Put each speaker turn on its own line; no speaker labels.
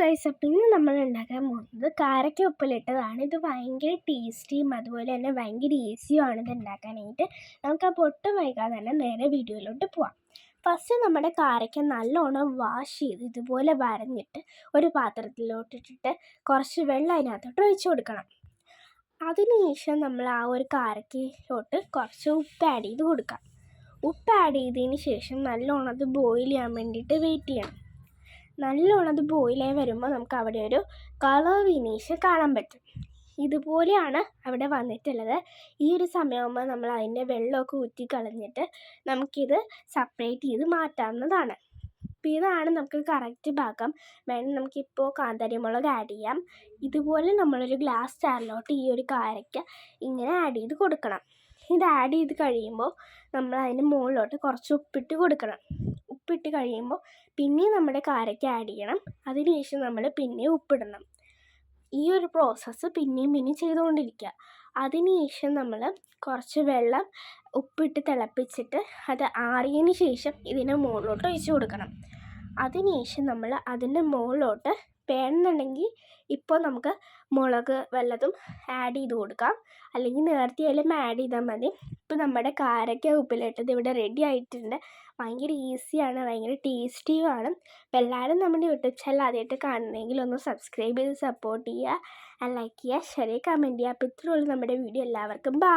Guys അപ്പം ഇന്ന് നമ്മൾ ഉണ്ടാക്കാൻ പോകുന്നത് കാരക്ക ഉപ്പിലിട്ടതാണ്. ഇത് ഭയങ്കര ടേസ്റ്റിയും അതുപോലെ തന്നെ ഭയങ്കര ഈസിയുമാണ് ഇത് ഉണ്ടാക്കാനായിട്ട്. നമുക്ക് ആ ഒട്ടും വൈകാതെ തന്നെ നേരെ വീഡിയോയിലോട്ട് പോവാം. ഫസ്റ്റ് നമ്മുടെ കാരക്ക നല്ലോണം വാഷ് ചെയ്ത് ഇതുപോലെ വരഞ്ഞിട്ട് ഒരു പാത്രത്തിലോട്ടിട്ടിട്ട് കുറച്ച് വെള്ളം അതിനകത്തോട്ട് ഒഴിച്ചു കൊടുക്കണം. അതിനുശേഷം നമ്മൾ ആ ഒരു കാരക്കയിലോട്ട് കുറച്ച് ഉപ്പ് ആഡ് ചെയ്ത് കൊടുക്കാം. ഉപ്പ് ആഡ് ചെയ്തതിന് ശേഷം നല്ലോണം അത് ബോയിൽ ചെയ്യാൻ വേണ്ടിയിട്ട് വെയിറ്റ് ചെയ്യണം. നല്ലോണം അത് ബോയിലായി വരുമ്പോൾ നമുക്ക് അവിടെ ഒരു കളർ വിനീഷ് കാണാൻ പറ്റും. ഇതുപോലെയാണ് അവിടെ വന്നിട്ടുള്ളത്. ഈ ഒരു സമയമാകുമ്പോൾ നമ്മൾ അതിന്റെ വെള്ളമൊക്കെ ഊറ്റി കളഞ്ഞിട്ട് നമുക്കിത് സെപ്പറേറ്റ് ചെയ്ത് മാറ്റാവുന്നതാണ്. അപ്പോൾ ഇതാണ് നമുക്ക് കറക്റ്റ് ഭാഗം. വേണം നമുക്കിപ്പോൾ കാന്താരി മുളക് ആഡ് ചെയ്യാം. ഇതുപോലെ നമ്മളൊരു ഗ്ലാസ് ജാറിലോട്ട് ഈ ഒരു കാരക്ക ഇങ്ങനെ ആഡ് ചെയ്ത് കൊടുക്കണം. ഇത് ആഡ് ചെയ്ത് കഴിയുമ്പോൾ നമ്മൾ അതിന് മുകളിലോട്ട് കുറച്ച് ഉപ്പിട്ട് കൊടുക്കണം. ഉപ്പിട്ട് കഴിയുമ്പോൾ പിന്നെയും നമ്മുടെ കാരക്ക ആഡ് ചെയ്യണം. അതിന് ശേഷം നമ്മൾ പിന്നെയും ഉപ്പിടണം. ഈ ഒരു പ്രോസസ്സ് പിന്നെയും പിന്നെയും ചെയ്തുകൊണ്ടിരിക്കുക. അതിന് ശേഷം നമ്മൾ കുറച്ച് വെള്ളം ഉപ്പിട്ട് തിളപ്പിച്ചിട്ട് അത് ആറിയതിന് ശേഷം ഇതിന് മുകളിലോട്ട് ഒഴിച്ച് കൊടുക്കണം. അതിന് ശേഷം നമ്മൾ അതിന്റെ മുകളിലോട്ട് വേണമെന്നുണ്ടെങ്കിൽ ഇപ്പോൾ നമുക്ക് മുളക് വല്ലതും ആഡ് ചെയ്ത് കൊടുക്കാം. അല്ലെങ്കിൽ നേരത്തെ ആയാലും ആഡ് ചെയ്താൽ മതി. ഇപ്പോൾ നമ്മുടെ കാരക്ക ഉപ്പിലിട്ടത് ഇവിടെ റെഡി ആയിട്ടുണ്ട്. ഭയങ്കര ഈസിയാണ് ഭയങ്കര ടേസ്റ്റിയുമാണ് അപ്പോൾ എല്ലാവരും നമ്മുടെ യൂട്യൂബ് ചാനൽ ആദ്യമായിട്ട് കാണണമെങ്കിൽ ഒന്ന് സബ്സ്ക്രൈബ് ചെയ്ത് സപ്പോർട്ട് ചെയ്യുക. ലൈക്ക് ചെയ്യുക ഷെയർ ചെയ്യുക കമന്റ് ചെയ്യുക. അപ്പോൾ ഇത്രയുള്ളൂ നമ്മുടെ വീഡിയോ എല്ലാവർക്കും ബൈ